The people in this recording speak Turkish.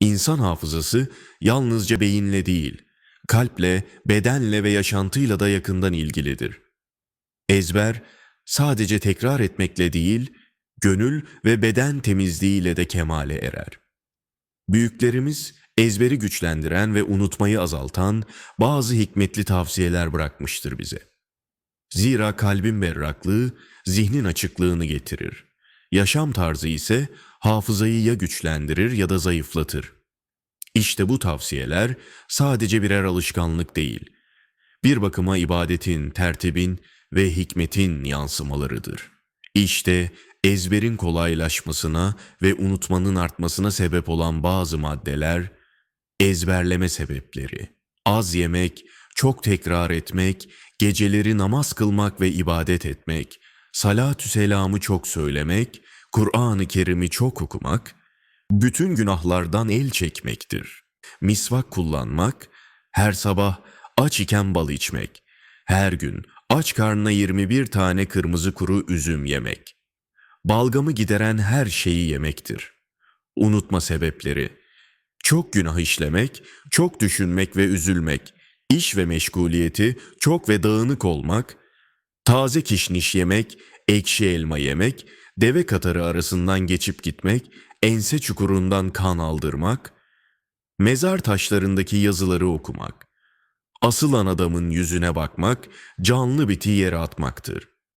İnsan hafızası yalnızca beyinle değil, kalple, bedenle ve yaşantıyla da yakından ilgilidir. Ezber sadece tekrar etmekle değil, gönül ve beden temizliğiyle de kemale erer. Büyüklerimiz ezberi güçlendiren ve unutmayı azaltan bazı hikmetli tavsiyeler bırakmıştır bize. Zira kalbin berraklığı zihnin açıklığını getirir. Yaşam tarzı ise hafızayı ya güçlendirir ya da zayıflatır. İşte bu tavsiyeler sadece birer alışkanlık değil, bir bakıma ibadetin, tertibin ve hikmetin yansımalarıdır. İşte ezberin kolaylaşmasına ve unutmanın artmasına sebep olan bazı maddeler, ezberleme sebepleri. Az yemek, çok tekrar etmek, geceleri namaz kılmak ve ibadet etmek, salatü selamı çok söylemek, Kur'an-ı Kerim'i çok okumak, bütün günahlardan el çekmektir. Misvak kullanmak, her sabah aç iken bal içmek, her gün aç karnına 21 tane kırmızı kuru üzüm yemek. Balgamı gideren her şeyi yemektir. Unutma sebepleri. Çok günah işlemek, çok düşünmek ve üzülmek, iş ve meşguliyeti çok ve dağınık olmak, taze kişniş yemek, ekşi elma yemek, deve katarı arasından geçip gitmek, ense çukurundan kan aldırmak, mezar taşlarındaki yazıları okumak, asılan adamın yüzüne bakmak, canlı biti yere atmaktır.